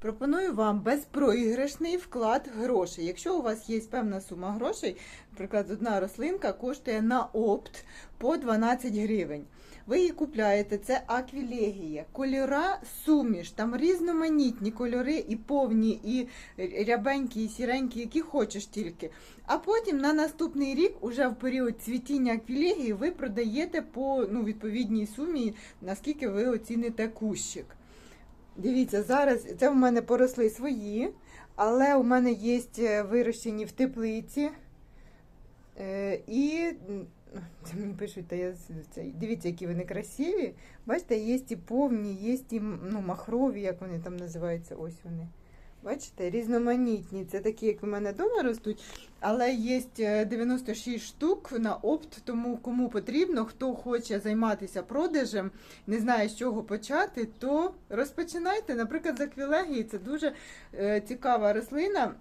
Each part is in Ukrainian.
Пропоную вам безпроіграшний вклад грошей. Якщо у вас є певна сума грошей, наприклад, одна рослинка коштує на опт по 12 гривень. Ви її купляєте, це аквілегія, кольора суміш, там різноманітні кольори, і повні, і рябенькі, і сіренькі, які хочеш тільки. А потім на наступний рік, уже в період цвітіння аквілегії, ви продаєте по ну, відповідній сумі, наскільки ви оціните кущик. Дивіться, зараз це в мене поросли свої, але у мене є е, вирощені в теплиці. Е, і це мені пишуть, та я дивіться, які вони красиві. Бачите, є і повні, є і ну, махрові, як вони там називаються. Ось вони. Бачите, різноманітні. Це такі, як у мене вдома ростуть, але є е, 96 штук на опт, тому кому потрібно, хто хоче займатися продажем, не знає, з чого почати, то розпочинайте. Наприклад, з аквілегії це дуже е, цікава рослина.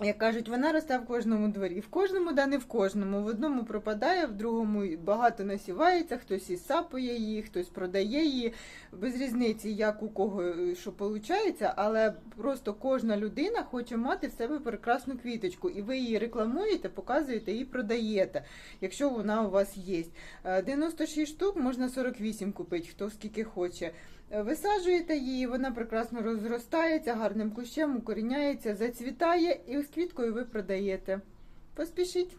Як кажуть, вона росте в кожному дворі. В кожному, да не в кожному. В одному пропадає, в другому багато насівається, хтось і сапує її, хтось продає її. Без різниці, як у кого е, що виходить, але просто кожна людина хоче мати в себе прекрасну квіточку, і ви її рекламуєте, показуєте і продаєте, якщо вона у вас є. Е, 96 штук, можна 48 купити, хто скільки хоче. Е, Висаджуєте її, вона прекрасно розростається, гарним кущем, укоріняється, зацвітає і з квіткою ви продаєте. Поспішіть.